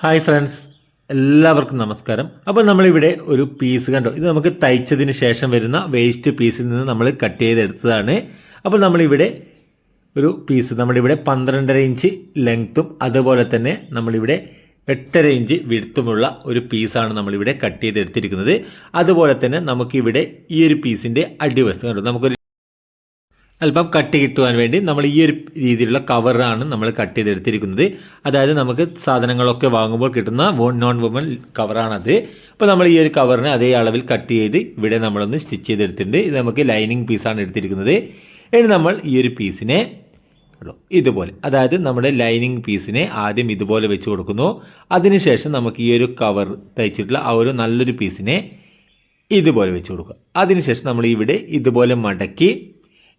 Hi friends. എല്ലാവർക്കും നമസ്കാരം. അപ്പോൾ നമ്മളിവിടെ ഒരു പീസ് കണ്ടോ. ഇത് നമുക്ക് തയ്ച്ചതിന് ശേഷം വരുന്ന വേസ്റ്റ് പീസിൽ നിന്ന് നമ്മൾ കട്ട് ചെയ്തെടുത്തതാണ്. അപ്പോൾ നമ്മളിവിടെ ഒരു പീസ് നമ്മളിവിടെ പന്ത്രണ്ടര ഇഞ്ച് ലെങ്ത്തും അതുപോലെ തന്നെ നമ്മളിവിടെ എട്ടര ഇഞ്ച് വിടുത്തുമുള്ള ഒരു പീസാണ് നമ്മളിവിടെ കട്ട് ചെയ്തെടുത്തിരിക്കുന്നത്. അതുപോലെ തന്നെ നമുക്കിവിടെ ഈ ഒരു പീസിന്റെ അടിവശം കണ്ടോ. നമുക്കൊരു അല്പം കട്ട് കിട്ടുവാൻ വേണ്ടി നമ്മൾ ഈ ഒരു രീതിയിലുള്ള കവറാണ് നമ്മൾ കട്ട് ചെയ്തെടുത്തിരിക്കുന്നത്. അതായത് നമുക്ക് സാധനങ്ങളൊക്കെ വാങ്ങുമ്പോൾ കിട്ടുന്ന നോൺ വുമൺ കവറാണത് അപ്പോൾ നമ്മൾ ഈ ഒരു കവറിനെ അതേ അളവിൽ കട്ട് ചെയ്ത് ഇവിടെ നമ്മളൊന്ന് സ്റ്റിച്ച് ചെയ്തെടുത്തിട്ടുണ്ട്. ഇത് നമുക്ക് ലൈനിങ് പീസാണ് എടുത്തിരിക്കുന്നത്. ഇനി നമ്മൾ ഈ ഒരു പീസിനെ ഇതുപോലെ. അതായത് നമ്മുടെ ലൈനിങ് പീസിനെ ആദ്യം ഇതുപോലെ വെച്ച് കൊടുക്കുന്നു. അതിനുശേഷം നമുക്ക് ഈ ഒരു കവർ തയ്ച്ചിട്ടുള്ള ആ ഒരു നല്ലൊരു പീസിനെ ഇതുപോലെ വെച്ച് കൊടുക്കുക. അതിനുശേഷം നമ്മൾ ഇവിടെ ഇതുപോലെ മടക്കി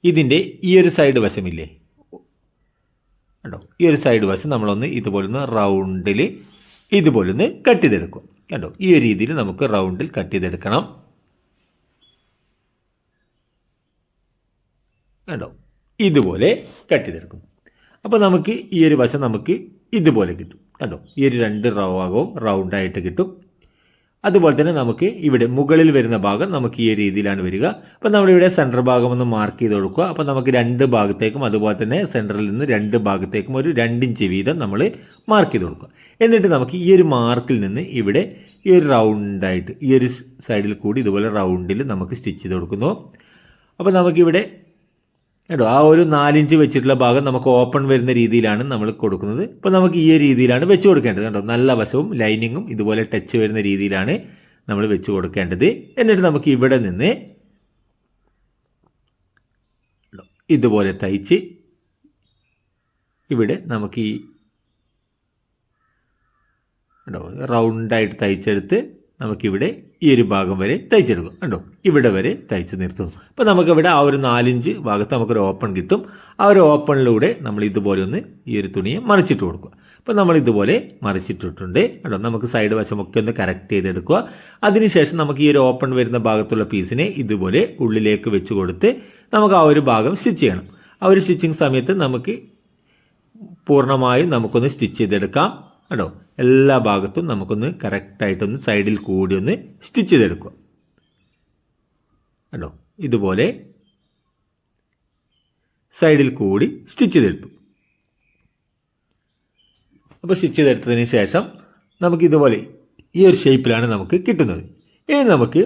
ഇതിന്റെ ഈ ഒരു സൈഡ് വശമില്ലേ? കേട്ടോ ഈ ഒരു സൈഡ് വശം നമ്മളൊന്ന് ഇതുപോലൊന്ന് റൗണ്ടിൽ ഇതുപോലൊന്ന് കട്ട് ചെയ്തെടുക്കും. കേട്ടോ ഈ ഒരു രീതിയിൽ നമുക്ക് റൗണ്ടിൽ കട്ട് ചെയ്തെടുക്കണം. കേട്ടോ ഇതുപോലെ കട്ട് ചെയ്തെടുക്കും. അപ്പോൾ നമുക്ക് ഈ ഒരു വശം നമുക്ക് ഇതുപോലെ കിട്ടും. കേട്ടോ ഈ ഒരു രണ്ട് ഭാഗവും റൗണ്ടായിട്ട് കിട്ടും. അതുപോലെ തന്നെ നമുക്ക് ഇവിടെ മുകളിൽ വരുന്ന ഭാഗം നമുക്ക് ഈ രീതിയിലാണ് വരിക. അപ്പോൾ നമ്മളിവിടെ സെന്റർ ഭാഗം ഒന്ന് മാർക്ക് ചെയ്ത് കൊടുക്കുക. അപ്പോൾ നമുക്ക് രണ്ട് ഭാഗത്തേക്കും അതുപോലെ തന്നെ സെന്ററിൽ നിന്ന് രണ്ട് ഭാഗത്തേക്കും ഒരു രണ്ടിഞ്ച് വീതം നമ്മൾ മാർക്ക് ചെയ്ത് കൊടുക്കുക. എന്നിട്ട് നമുക്ക് ഈ ഒരു മാർക്കിൽ നിന്ന് ഇവിടെ ഈ ഒരു റൗണ്ടായിട്ട് ഈ ഒരു സൈഡിൽ കൂടി ഇതുപോലെ റൗണ്ടിൽ നമുക്ക് സ്റ്റിച്ച് ചെയ്ത് കൊടുക്കുന്നു. അപ്പോൾ നമുക്കിവിടെ കേട്ടോ ആ ഒരു നാലിഞ്ച് വെച്ചിട്ടുള്ള ഭാഗം നമുക്ക് ഓപ്പൺ വരുന്ന രീതിയിലാണ് നമ്മൾ കൊടുക്കുന്നത്. അപ്പോൾ നമുക്ക് ഈ രീതിയിലാണ് വെച്ച് കൊടുക്കേണ്ടത് കേട്ടോ നല്ല വശവും ലൈനിങ്ങും ഇതുപോലെ ടച്ച് വരുന്ന രീതിയിലാണ് നമ്മൾ വെച്ച് കൊടുക്കേണ്ടത്. എന്നിട്ട് നമുക്ക് ഇവിടെ നിന്ന് ഇതുപോലെ തയ്ച്ച് ഇവിടെ നമുക്ക് ഈ റൗണ്ടായിട്ട് തയ്ച്ചെടുത്ത് നമുക്കിവിടെ ഈ ഒരു ഭാഗം വരെ തയ്ച്ചെടുക്കും. കണ്ടോ? ഇവിടെ വരെ തയ്ച്ച് നിർത്തുന്നു. അപ്പോൾ നമുക്കിവിടെ ആ ഒരു നാലിഞ്ച് ഭാഗത്ത് നമുക്കൊരു ഓപ്പൺ കിട്ടും. ആ ഒരു ഓപ്പണിലൂടെ നമ്മൾ ഇതുപോലെ ഒന്ന് ഈ ഒരു തുണിയെ മറിച്ചിട്ട് കൊടുക്കുക. അപ്പോൾ നമ്മൾ ഇതുപോലെ മറിച്ചിട്ടിട്ടുണ്ട്. കണ്ടോ? നമുക്ക് സൈഡ് വശമൊക്കെ ഒന്ന് കറക്റ്റ് ചെയ്തെടുക്കുക. അതിനുശേഷം നമുക്ക് ഈ ഒരു ഓപ്പൺ വരുന്ന ഭാഗത്തുള്ള പീസിനെ ഇതുപോലെ ഉള്ളിലേക്ക് വെച്ച് കൊടുത്ത് നമുക്ക് ആ ഒരു ഭാഗം സ്റ്റിച്ച് ചെയ്യണം. ആ ഒരു സ്റ്റിച്ചിങ് സമയത്ത് നമുക്ക് പൂർണമായും നമുക്കൊന്ന് സ്റ്റിച്ച് ചെയ്തെടുക്കാം. കേട്ടോ എല്ലാ ഭാഗത്തും നമുക്കൊന്ന് കറക്റ്റായിട്ടൊന്ന് സൈഡിൽ കൂടി ഒന്ന് സ്റ്റിച്ച് ചെയ്തെടുക്കുക. കേട്ടോ ഇതുപോലെ സൈഡിൽ കൂടി സ്റ്റിച്ച് ചെയ്തെടുത്തു. അപ്പോൾ സ്റ്റിച്ച് ചെയ്തെടുത്തതിന് ശേഷം നമുക്ക് ഇതുപോലെ ഈ ഒരു ഷേപ്പിലാണ് നമുക്ക് കിട്ടുന്നത്. ഇനി നമുക്ക്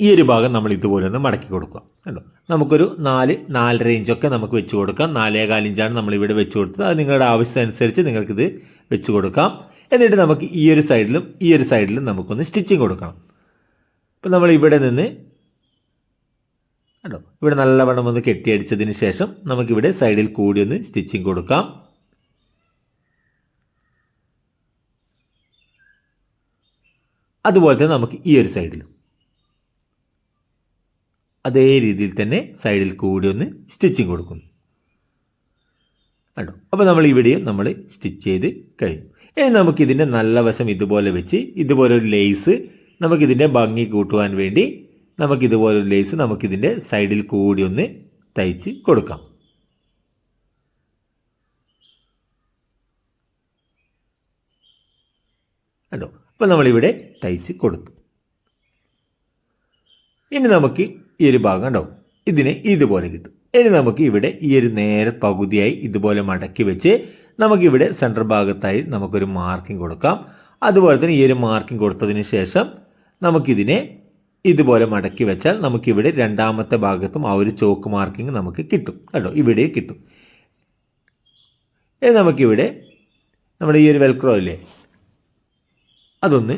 ഈ ഒരു ഭാഗം നമ്മൾ ഇതുപോലെ ഒന്ന് മടക്കി കൊടുക്കുക. കണ്ടോ? നമുക്കൊരു നാല് നാലര ഇഞ്ചൊക്കെ നമുക്ക് വെച്ച് കൊടുക്കാം. നാലേകാൽ ഇഞ്ചാണ് നമ്മളിവിടെ വെച്ച് കൊടുത്തത്. അത് നിങ്ങളുടെ ആവശ്യമനുസരിച്ച് നിങ്ങൾക്കിത് വെച്ച് കൊടുക്കാം. എന്നിട്ട് നമുക്ക് ഈ ഒരു സൈഡിലും ഈ ഒരു സൈഡിലും നമുക്കൊന്ന് സ്റ്റിച്ചിങ് കൊടുക്കണം. അപ്പോൾ നമ്മൾ ഇവിടെ നിന്ന് കണ്ടോ? ഇവിടെ നല്ലവണ്ണം ഒന്ന് കെട്ടിയടിച്ചതിന് ശേഷം നമുക്കിവിടെ സൈഡിൽ കൂടി ഒന്ന് സ്റ്റിച്ചിങ് കൊടുക്കാം. അതുപോലെ തന്നെ നമുക്ക് ഈ ഒരു സൈഡിലും അതേ രീതിയിൽ തന്നെ സൈഡിൽ കൂടി ഒന്ന് സ്റ്റിച്ചിങ് കൊടുക്കുന്നു. കണ്ടോ? അപ്പോൾ നമ്മൾ ഇവിടെയും നമ്മൾ സ്റ്റിച്ച് ചെയ്ത് കഴിഞ്ഞു. ഇനി നമുക്കിതിന്റെ നല്ല വശം ഇതുപോലെ വെച്ച് ഇതുപോലെ ഒരു ലേസ് നമുക്കിതിന്റെ ഭംഗി കൂട്ടുവാൻ വേണ്ടി നമുക്കിതുപോലെ ഒരു ലേസ് നമുക്കിതിന്റെ സൈഡിൽ കൂടി ഒന്ന് തയ്ച്ച് കൊടുക്കാം. കണ്ടോ? അപ്പോൾ നമ്മളിവിടെ തയ്ച്ച് കൊടുത്തു. ഇനി നമുക്ക് ഈ ഒരു ഭാഗം ഉണ്ടാവും ഇതിന് ഇതുപോലെ കിട്ടും. ഇനി നമുക്ക് ഇവിടെ ഈ ഒരു നേരെ പകുതിയായി ഇതുപോലെ മടക്കി വെച്ച് നമുക്കിവിടെ സെന്റർ ഭാഗത്തായി നമുക്കൊരു മാർക്കിംഗ് കൊടുക്കാം. അതുപോലെ തന്നെ ഈ ഒരു മാർക്കിംഗ് കൊടുത്തതിന് ശേഷം നമുക്കിതിനെ ഇതുപോലെ മടക്കി വെച്ചാൽ നമുക്കിവിടെ രണ്ടാമത്തെ ഭാഗത്തും ആ ഒരു ചോക്ക് മാർക്കിംഗ് നമുക്ക് കിട്ടും. കേട്ടോ ഇവിടെ കിട്ടും. ഇനി നമുക്കിവിടെ നമ്മുടെ ഈ ഒരു വെൽക്രോ ഇല്ലേ? അതൊന്ന്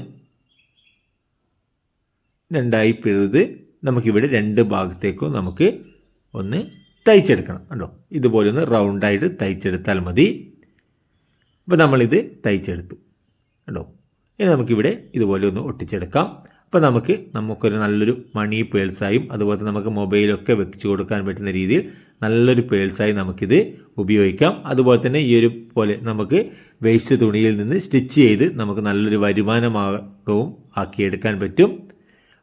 രണ്ടായി പിഴുത് നമുക്കിവിടെ രണ്ട് ഭാഗത്തേക്കും നമുക്ക് ഒന്ന് തയ്ച്ചെടുക്കണം കണ്ടോ? ഇതുപോലെ ഒന്ന് റൗണ്ടായിട്ട് തയ്ച്ചെടുത്താൽ മതി. അപ്പോൾ നമ്മളിത് തയ്ച്ചെടുത്തു. കണ്ടോ? ഇനി നമുക്കിവിടെ ഇതുപോലെ ഒന്ന് ഒട്ടിച്ചെടുക്കാം. അപ്പോൾ നമുക്ക് നമുക്കൊരു നല്ലൊരു മണി പേഴ്സായും അതുപോലെ നമുക്ക് മൊബൈലൊക്കെ വെച്ച് കൊടുക്കാൻ പറ്റുന്ന രീതിയിൽ നല്ലൊരു പേഴ്സായി നമുക്കിത് ഉപയോഗിക്കാം. അതുപോലെ തന്നെ ഈ ഒരു പോലെ നമുക്ക് വേസ്റ്റ് തുണിയിൽ നിന്ന് സ്റ്റിച്ച് ചെയ്ത് നമുക്ക് നല്ലൊരു വരുമാനമാകവും ആക്കിയെടുക്കാൻ പറ്റും.